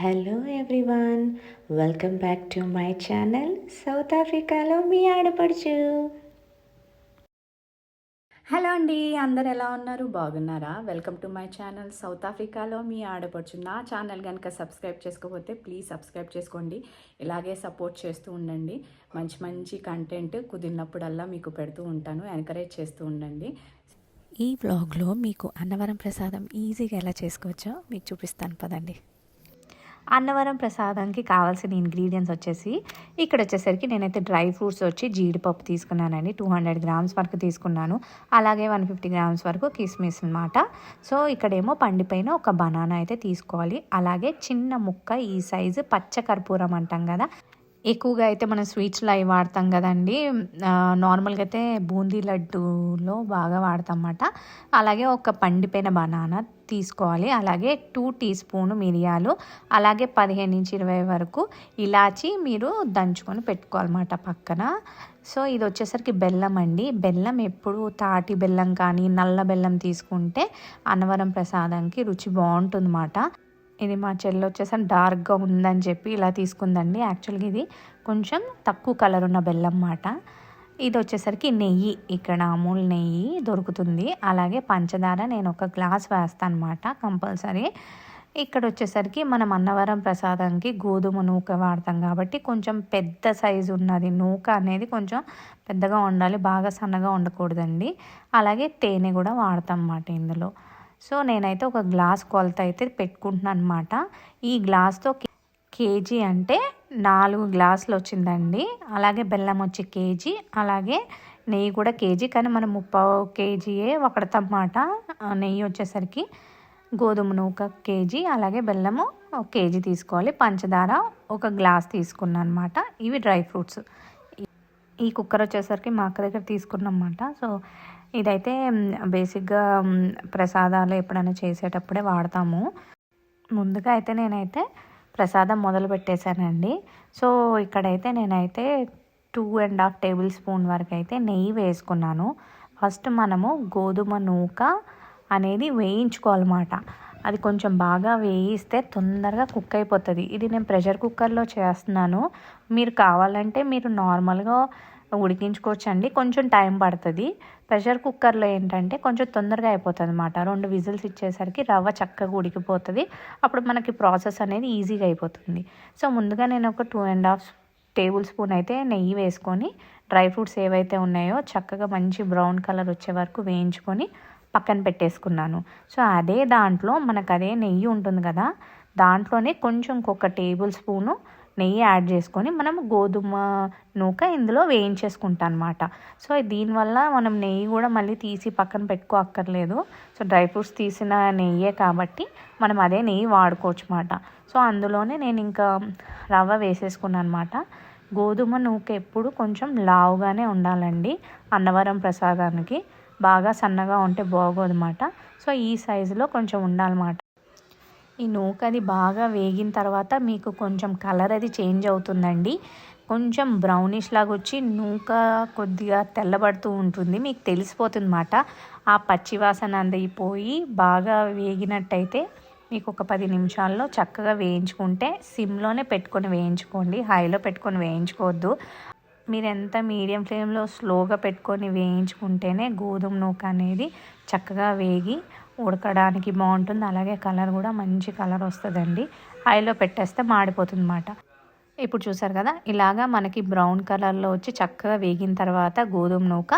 Hello everyone welcome back to my channel south ఆఫ్రికాలో మీ ఆడపడుచు. హలో అండి అందరు ఎలా ఉన్నారు? బాగున్నారా? Welcome to my channel south ఆఫ్రికాలో మీ ఆడపడుచు. నా ఛానల్ కనుక సబ్స్క్రైబ్ చేసుకోకపోతే ప్లీజ్ సబ్స్క్రైబ్ చేసుకోండి. ఇలాగే సపోర్ట్ చేస్తూ ఉండండి. మంచి మంచి కంటెంట్ కుదిరినప్పుడల్లా మీకు పెడుతూ ఉంటాను ఎంకరేజ్ చేస్తూ ఉండండి. ఈ వ్లాగ్లో మీకు అన్నవరం ప్రసాదం ఈజీగా ఎలా చేసుకోవచ్చో మీకు చూపిస్తాను పదండి. అన్నవరం ప్రసాదంకి కావాల్సిన ఇంగ్రీడియంట్స్ వచ్చేసి ఇక్కడ వచ్చేసరికి నేనైతే డ్రై ఫ్రూట్స్ వచ్చి జీడిపప్పు తీసుకున్నానండి. టూ హండ్రెడ్ గ్రామ్స్ వరకు తీసుకున్నాను. అలాగే వన్ ఫిఫ్టీ గ్రామ్స్ వరకు కిస్మిస్ అనమాట సో ఇక్కడేమో పండిపోయిన ఒక బనానా అయితే తీసుకోవాలి. అలాగే చిన్న ముక్క ఈ సైజు పచ్చ కర్పూరం అంటాం కదా ఎక్కువగా అయితే మనం స్వీట్స్లో అవి వాడతాం కదండి. నార్మల్గా అయితే బూందీ లడ్డూలో బాగా వాడతాం అన్నమాట అలాగే ఒక పండిపోయిన బనానా తీసుకోవాలి. అలాగే టూ టీ స్పూన్ మిరియాలు అలాగే పదిహేను నుంచి ఇరవై వరకు ఇలాచి మీరు దంచుకొని పెట్టుకోవాలన్నమాట పక్కన. సో ఇది వచ్చేసరికి బెల్లం అండి. బెల్లం ఎప్పుడు తాటి బెల్లం కానీ నల్ల బెల్లం తీసుకుంటే అన్నవరం ప్రసాదంకి రుచి బాగుంటుందన్నమాట. ఇది మా చెల్లి వచ్చేసి డార్క్గా ఉందని చెప్పి ఇలా తీసుకుందండి. యాక్చువల్గా ఇది కొంచెం తక్కువ కలర్ ఉన్న బెల్లం మాట. ఇది వచ్చేసరికి నెయ్యి ఇక్కడ అమూల్ నెయ్యి దొరుకుతుంది. అలాగే పంచదార నేను ఒక గ్లాస్ వేస్తాను అనమాట కంపల్సరీ. ఇక్కడ వచ్చేసరికి మనం అన్నవరం ప్రసాదంకి గోధుమ నూక వాడతాం కాబట్టి కొంచెం పెద్ద సైజు ఉన్నది. నూక అనేది కొంచెం పెద్దగా ఉండాలి బాగా సన్నగా ఉండకూడదండి. అలాగే తేనె కూడా వాడతాం అన్నమాట ఇందులో. సో నేనైతే ఒక గ్లాస్ కొలత అయితే పెట్టుకుంటున్నాను అనమాట ఈ గ్లాస్తో కేజీ అంటే నాలుగు గ్లాసులు వచ్చిందండి. అలాగే బెల్లం వచ్చి కేజీ అలాగే నెయ్యి కూడా కేజీ. కానీ మనం ముప్పావు కేజీయే ఒకడతన్నమాట నెయ్యి వచ్చేసరికి గోధుమ నూక కేజీ అలాగే బెల్లము ఒక కేజీ తీసుకోవాలి. పంచదార ఒక గ్లాస్ తీసుకున్నాను అనమాట ఇవి డ్రై ఫ్రూట్స్. ఈ కుక్కర్ వచ్చేసరికి మా అక్క దగ్గర తీసుకున్నమాట సో ఇదైతే బేసిక్గా ప్రసాదాలు ఎప్పుడైనా చేసేటప్పుడే వాడతాము. ముందుగా అయితే నేనైతే ప్రసాదం మొదలు పెట్టేశానండి. సో ఇక్కడైతే నేనైతే two and half tablespoon వరకు అయితే నెయ్యి వేసుకున్నాను. ఫస్ట్ మనము గోధుమ నూక అనేది వేయించుకోవాలన్నమాట. అది కొంచెం బాగా వేయిస్తే తొందరగా కుక్ అయిపోతుంది. ఇది నేను ప్రెషర్ కుక్కర్లో చేస్తున్నాను. మీరు కావాలంటే మీరు నార్మల్గా ఉడికించుకోవచ్చండి. కొంచెం టైం పడుతుంది. ప్రెషర్ కుక్కర్లో ఏంటంటే కొంచెం తొందరగా అయిపోతుంది అనమాట రెండు విజిల్స్ ఇచ్చేసరికి రవ్వ చక్కగా ఉడికిపోతుంది. అప్పుడు మనకి ప్రాసెస్ అనేది ఈజీగా అయిపోతుంది. సో ముందుగా నేను ఒక two and half tablespoon అయితే నెయ్యి వేసుకొని డ్రై ఫ్రూట్స్ ఏవైతే ఉన్నాయో చక్కగా మంచి బ్రౌన్ కలర్ వచ్చే వరకు వేయించుకొని పక్కన పెట్టేసుకున్నాను. సో అదే దాంట్లో మనకు అదే నెయ్యి ఉంటుంది కదా దాంట్లోనే కొంచెం ఒక టేబుల్ స్పూను నెయ్యి యాడ్ చేసుకొని మనం గోధుమ నూక ఇందులో వేయించేసుకుంటాం అనమాట సో దీనివల్ల మనం నెయ్యి కూడా మళ్ళీ తీసి పక్కన పెట్టుకో అక్కర్లేదు సో డ్రై ఫ్రూట్స్ తీసిన నెయ్యే కాబట్టి మనం అదే నెయ్యి వాడుకోవచ్చు అనమాట సో అందులోనే నేను ఇంకా రవ్వ వేసేసుకున్నాను అనమాట గోధుమ నూక ఎప్పుడు కొంచెం లావుగానే ఉండాలండి అన్నవరం ప్రసాదానికి. బాగా సన్నగా ఉంటే బాగోదన్నమాట. సో ఈ సైజులో కొంచెం ఉండాలన్నమాట. ఈ నూక అది బాగా వేగిన తర్వాత మీకు కొంచెం కలర్ అది చేంజ్ అవుతుందండి. కొంచెం బ్రౌనిష్ లాగా వచ్చి నూక కొద్దిగా తెల్లబడుతూ ఉంటుంది. మీకు తెలిసిపోతుంది అన్నమాట ఆ పచ్చివాసన అందయిపోయి పోయి బాగా వేగినట్టయితే మీకు ఒక పది నిమిషాల్లో చక్కగా వేయించుకుంటే సిమ్లోనే పెట్టుకొని వేయించుకోండి. హైలో పెట్టుకొని వేయించుకోవద్దు. మీరు ఎంత మీడియం ఫ్లేమ్లో స్లోగా పెట్టుకొని వేయించుకుంటేనే గోధుమ నూక అనేది చక్కగా వేగి ఉడకడానికి బాగుంటుంది. అలాగే కలర్ కూడా మంచి కలర్ వస్తుందండి. ఆయిల్లో పెట్టేస్తే మాడిపోతుంది అన్నమాట ఇప్పుడు చూసారు కదా ఇలాగా మనకి బ్రౌన్ కలర్లో వచ్చి చక్కగా వేగిన తర్వాత గోధుమ నూక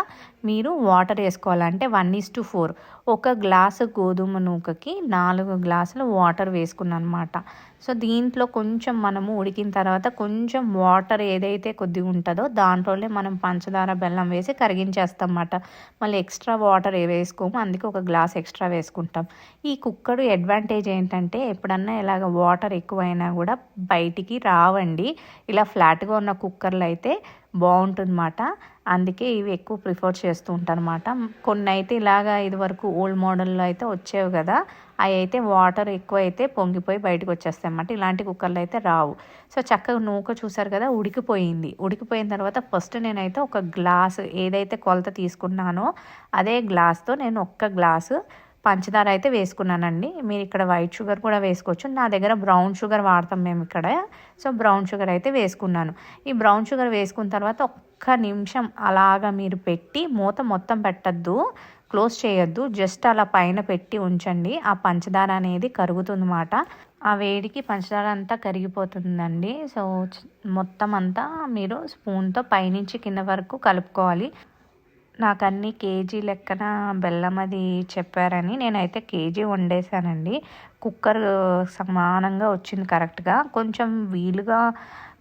మీరు వాటర్ వేసుకోవాలంటే వన్ ఈస్ టు ఫోర్. ఒక గ్లాసు గోధుమ నూకకి నాలుగు గ్లాసులు వాటర్ వేసుకున్నాను అనమాట సో దీంట్లో కొంచెం మనము ఉడికిన తర్వాత కొంచెం వాటర్ ఏదైతే కొద్దిగా ఉంటుందో దాంట్లోనే మనం పంచదార బెల్లం వేసి కరిగించేస్తాం అన్నమాట మళ్ళీ ఎక్స్ట్రా వాటర్ ఏ వేసుకోము అందుకే ఒక గ్లాస్ ఎక్స్ట్రా వేసుకుంటాం. ఈ కుక్కర్ అడ్వాంటేజ్ ఏంటంటే ఎప్పుడన్నా ఇలాగ వాటర్ ఎక్కువైనా కూడా బయటికి రావండి. ఇలా ఫ్లాట్గా ఉన్న కుక్కర్లు అయితే బాగుంటుందన్నమాట. అందుకే ఇవి ఎక్కువ ప్రిఫర్ చేస్తూ ఉంటానమాట కొన్ని అయితే ఇలాగా ఇది వరకు ఓల్డ్ మోడల్లో అయితే వచ్చేవి కదా. అవి అయితే వాటర్ ఎక్కువ అయితే పొంగిపోయి బయటకు వచ్చేస్తాయి అన్నమాట. ఇలాంటి కుక్కర్లు అయితే రావు. సో చక్కగా నూక చూసారు కదా ఉడికిపోయింది. ఉడికిపోయిన తర్వాత ఫస్ట్ నేనైతే ఒక గ్లాస్ ఏదైతే కొలత తీసుకున్నానో అదే గ్లాస్తో నేను ఒక్క గ్లాసు పంచదార అయితే వేసుకున్నానండి. మీరు ఇక్కడ వైట్ షుగర్ కూడా వేసుకోవచ్చు. నా దగ్గర బ్రౌన్ షుగర్ వాడతాం మేము ఇక్కడ. సో బ్రౌన్ షుగర్ అయితే వేసుకున్నాను. ఈ బ్రౌన్ షుగర్ వేసుకున్న తర్వాత ఒక్క నిమిషం అలాగా మీరు పెట్టి మూత మొత్తం పెట్టద్దు. క్లోజ్ చేయొద్దు. జస్ట్ అలా పైన పెట్టి ఉంచండి. ఆ పంచదార అనేది కరుగుతుందన్నమాట. ఆ వేడికి పంచదార అంతా కరిగిపోతుందండి. సో మొత్తం అంతా మీరు స్పూన్తో పైనుంచి కింద వరకు కలుపుకోవాలి. నాకు అన్ని కేజీ లెక్కన బెల్లం అది చెప్పారని నేనైతే కేజీ వండేసానండి కుక్కర్ సమానంగా వచ్చింది కరెక్ట్గా. కొంచెం వీలుగా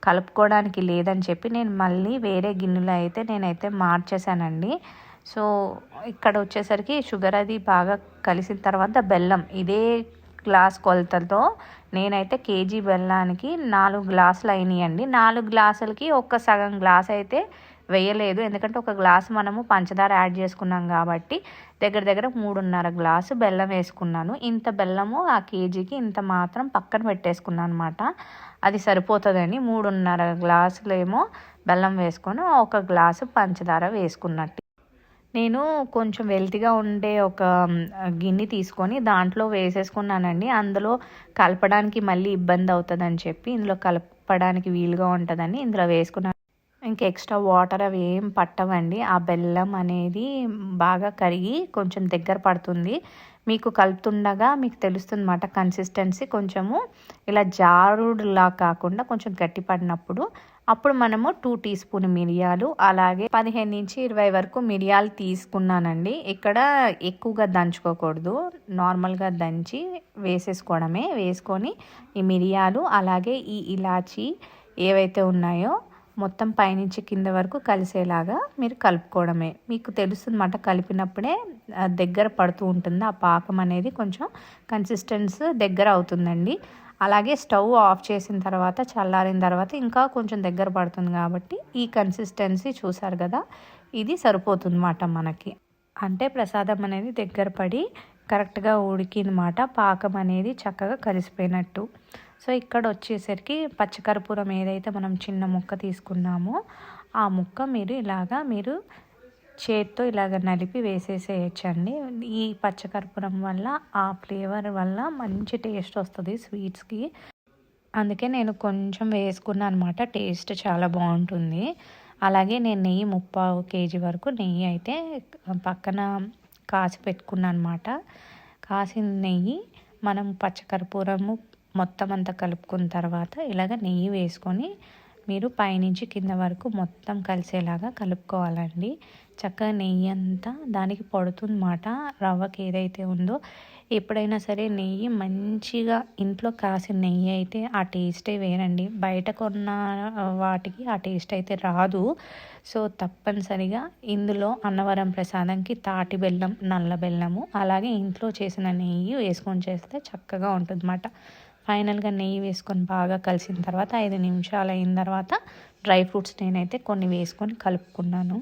కలుపుకోవడానికి లేదని చెప్పి నేను మళ్ళీ వేరే గిన్నెలో అయితే నేనైతే మార్చేశానండి. సో ఇక్కడ వచ్చేసరికి షుగర్ అది బాగా కలిసిన తర్వాత బెల్లం ఇదే గ్లాస్ కొలతలతో నేనైతే కేజీ బెల్లానికి నాలుగు గ్లాసులు అయినాయండి. నాలుగు గ్లాసులకి ఒక్క సగం గ్లాస్ అయితే వేయలేదు. ఎందుకంటే ఒక గ్లాస్ మనము పంచదార యాడ్ చేసుకున్నాం కాబట్టి దగ్గర దగ్గర మూడున్నర గ్లాసు బెల్లం వేసుకున్నాను. ఇంత బెల్లము ఆ కేజీకి ఇంత మాత్రం పక్కన పెట్టేసుకున్నాను అనమాట అది సరిపోతుందని మూడున్నర గ్లాసులు ఏమో బెల్లం వేసుకొని ఒక గ్లాసు పంచదార వేసుకున్నట్టు. నేను కొంచెం వెల్తిగా ఉండే ఒక గిన్నె తీసుకొని దాంట్లో వేసేసుకున్నానండి. అందులో కలపడానికి మళ్ళీ ఇబ్బంది అవుతుందని చెప్పి ఇందులో కలపడానికి వీలుగా ఉంటుందని ఇందులో వేసుకున్నాను ఇంకా ఎక్స్ట్రా వాటర్ అవి ఏం పట్టవండి. ఆ బెల్లం అనేది బాగా కరిగి కొంచెం దగ్గర పడుతుంది. మీకు కలుపుతుండగా మీకు తెలుస్తుంది అన్నమాట కన్సిస్టెన్సీ కొంచెము ఇలా జారుడులా కాకుండా కొంచెం గట్టి పడినప్పుడు అప్పుడు మనము టూ టీ స్పూన్ మిరియాలు అలాగే పదిహేను నుంచి ఇరవై వరకు మిరియాలు తీసుకున్నానండి. ఇక్కడ ఎక్కువగా దంచుకోకూడదు. నార్మల్గా దంచి వేసేసుకోవడమే. వేసుకొని ఈ మిరియాలు అలాగే ఈ ఇలాచి ఏవైతే ఉన్నాయో మొత్తం పైనుంచి కింద వరకు కలిసేలాగా మీరు కలుపుకోవడమే. మీకు తెలుస్తుందన్నమాట కలిపినప్పుడే దగ్గర పడుతూ ఉంటుంది. ఆ పాకం అనేది కొంచెం కన్సిస్టెన్స్ దగ్గర అవుతుందండి. అలాగే స్టవ్ ఆఫ్ చేసిన తర్వాత చల్లారిన తర్వాత ఇంకా కొంచెం దగ్గర పడుతుంది కాబట్టి ఈ కన్సిస్టెన్సీ చూసారు కదా ఇది సరిపోతుందన్నమాట మనకి. అంటే ప్రసాదం అనేది దగ్గర పడి కరెక్ట్గా ఉడికిందన్నమాట పాకం అనేది చక్కగా కలిసిపోయినట్టు. సో ఇక్కడ వచ్చేసరికి పచ్చకర్పూరం ఏదైతే మనం చిన్న ముక్క తీసుకున్నామో ఆ ముక్క మీరు ఇలాగా మీరు చేత్తో ఇలాగ నలిపి వేసేసేయచ్చండి. ఈ పచ్చకర్పూరం వల్ల ఆ ఫ్లేవర్ వల్ల మంచి టేస్ట్ వస్తుంది స్వీట్స్కి. అందుకే నేను కొంచెం వేసుకున్నాను అనమాట టేస్ట్ చాలా బాగుంటుంది. అలాగే నేను నెయ్యి ముప్పావు కేజీ వరకు నెయ్యి అయితే పక్కన కాసి పెట్టుకున్నాను అనమాట కాసిన నెయ్యి మనం పచ్చకర్పూరము మొత్తం అంతా కలుపుకున్న తర్వాత ఇలాగ నెయ్యి వేసుకొని మీరు పైనుంచి కింద వరకు మొత్తం కలిసేలాగా కలుపుకోవాలండి. చక్కగా నెయ్యి అంతా దానికి పడుతుందన్నమాట. రవ్వకి ఏదైతే ఉందో ఎప్పుడైనా సరే నెయ్యి మంచిగా ఇంట్లో కాసిన నెయ్యి అయితే ఆ టేస్టే వేరండి. బయట కొన్న వాటికి ఆ టేస్ట్ అయితే రాదు. సో తప్పనిసరిగా ఇందులో అన్నవరం ప్రసాదంకి తాటి బెల్లం నల్ల బెల్లము అలాగే ఇంట్లో చేసిన నెయ్యి వేసుకొని చేస్తే చక్కగా ఉంటుందన్నమాట. ఫైనల్గా నెయ్యి వేసుకొని బాగా కలిసిన తర్వాత ఐదు నిమిషాలు అయిన తర్వాత డ్రై ఫ్రూట్స్ నేనైతే కొన్ని వేసుకొని కలుపుకున్నాను.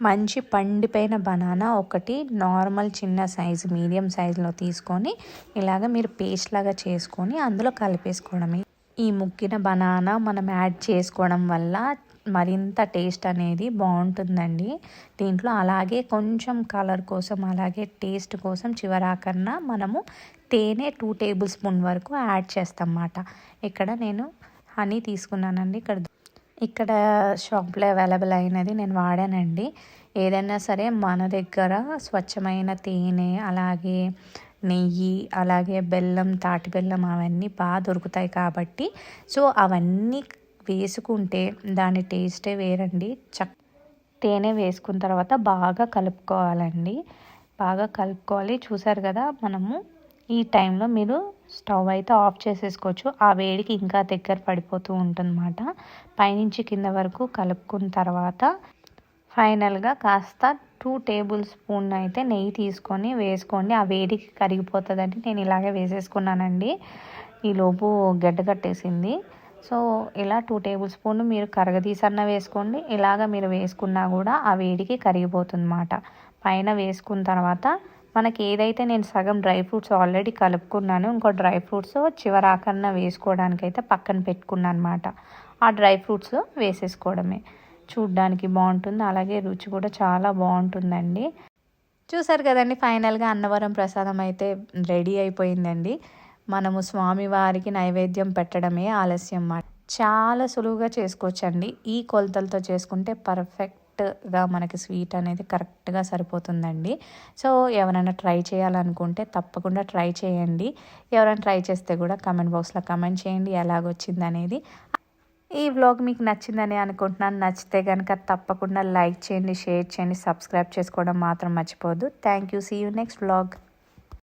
మంచి పండిపోయిన బనానా ఒకటి నార్మల్ చిన్న సైజు మీడియం సైజులో తీసుకొని ఇలాగ మీరు పేస్ట్ లాగా చేసుకొని అందులో కలిపేసుకోవడమే. ఈ ముక్కిన బనానా మనం యాడ్ చేసుకోవడం వల్ల మరింత టేస్ట్ అనేది బాగుంటుందండి. దీంట్లో అలాగే కొంచెం కలర్ కోసం అలాగే టేస్ట్ కోసం చివరాకన్నా మనము తేనె టూ టేబుల్ స్పూన్ వరకు యాడ్ చేస్తాం అన్నమాట ఇక్కడ నేను హనీ తీసుకున్నానండి. ఇక్కడ ఇక్కడ షాప్లో అవైలబుల్ అయినది నేను వాడానండి. ఏదైనా సరే మన దగ్గర స్వచ్ఛమైన తేనె అలాగే నెయ్యి అలాగే బెల్లం తాటి బెల్లం అవన్నీ బాగా దొరుకుతాయి కాబట్టి సో అవన్నీ వేసుకుంటే దాని టేస్టే వేరండి. చక్ తేనె వేసుకున్న తర్వాత బాగా కలుపుకోవాలండి. బాగా కలుపుకోవాలి. చూసారు కదా మనము ఈ టైంలో మీరు స్టవ్ అయితే ఆఫ్ చేసేసుకోవచ్చు. ఆ వేడికి ఇంకా దగ్గర పడిపోతూ ఉంటుందన్నమాట. పైనుంచి కింద వరకు కలుపుకున్న తర్వాత ఫైనల్గా కాస్త టూ టేబుల్ స్పూన్ అయితే నెయ్యి తీసుకొని వేసుకోండి. ఆ వేడికి కరిగిపోతుందని నేను ఇలాగే వేసేసుకున్నానండి. ఈలోపు గడ్డ కట్టేసింది. సో ఇలా టూ టేబుల్ స్పూన్ మీరు కరగదీసన్న వేసుకోండి. ఇలాగ మీరు వేసుకున్నా కూడా ఆ వేడికి కరిగిపోతుందన్నమాట. పైన వేసుకున్న తర్వాత మనకి ఏదైతే నేను సగం డ్రై ఫ్రూట్స్ ఆల్రెడీ కలుపుకున్నాను ఇంకో డ్రై ఫ్రూట్స్ చివరాకన్నా వేసుకోవడానికి అయితే పక్కన పెట్టుకున్నాను అనమాట ఆ డ్రై ఫ్రూట్స్ వేసేసుకోవడమే. చూడ్డానికి బాగుంటుంది. అలాగే రుచి కూడా చాలా బాగుంటుందండి. చూసారు కదండి ఫైనల్గా అన్నవరం ప్రసాదం అయితే రెడీ అయిపోయిందండి. మనము స్వామివారికి నైవేద్యం పెట్టడమే ఆలస్యం అన్నమాట. చాలా సులువుగా చేసుకోవచ్చండి. ఈ కొలతలతో చేసుకుంటే పర్ఫెక్ట్గా మనకి స్వీట్ అనేది కరెక్ట్గా సరిపోతుందండి. సో ఎవరైనా ట్రై చేయాలనుకుంటే తప్పకుండా ట్రై చేయండి. ఎవరైనా ట్రై చేస్తే కూడా కమెంట్ బాక్స్లో కమెంట్ చేయండి. ఎలాగొచ్చింది అనేది ఈ వ్లాగ్ మీకు నచ్చిందని అనుకుంటున్నాను. నచ్చితే కనుక తప్పకుండా లైక్ చేయండి షేర్ చేయండి సబ్స్క్రైబ్ చేసుకోవడం మాత్రం మర్చిపోదు thank you. See you next vlog.